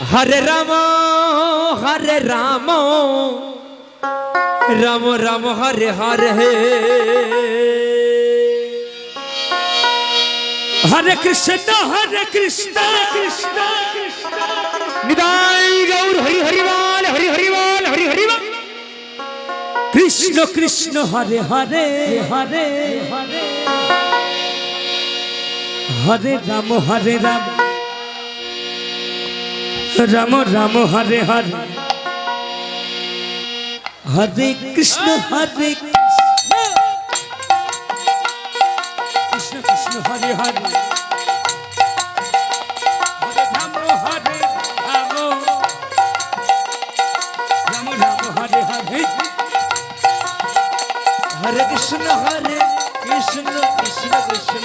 হরে Ram হরে Ram. Ram Ram Hare Hare. হরে Krishna হরে Krishna. Krishna নিদাই Gour Hari হরিবাল Hari হরিবাল Hari হরিবাল Krishna Krishna Hare Hare Hare Hare. হরে Ram হরে Ram. Ram Ram Hare Hare Hare Krishna হরে Krishna Krishna Krishna Hare Hare Hare Ram হরে Ram Ram Ram Hare Hare Hare Krishna হরে Krishna Krishna Krishna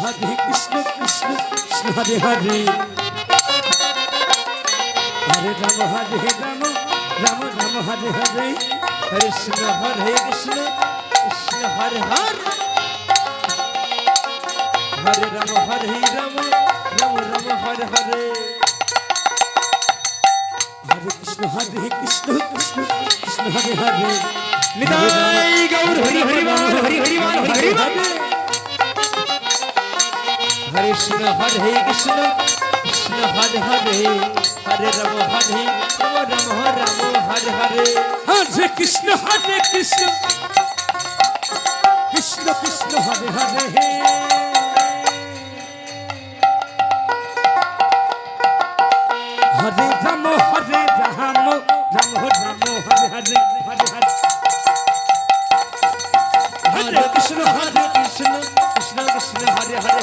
হরে Krishna হরে Krishna Krishna Krishna Hare Hare Hare Ram হরে Ram Ram Ram Hare Hare Hare Krishna হরে Krishna Krishna Hare Hare Hare Ram হরে Ram Ram Ram Hare Hare Hare Krishna হরে Krishna Krishna Krishna Hare Hare Nitai Gour Hari Hari বল Hari Krishna হরে Krishna Krishna Hare Hare Hare Ram হরে Ram Ram Ram Hare Hare. হরে Krishna হরে Krishna. Krishna Krishna Hare Hare. হরে Ram হরে Ram Ram Ram হরে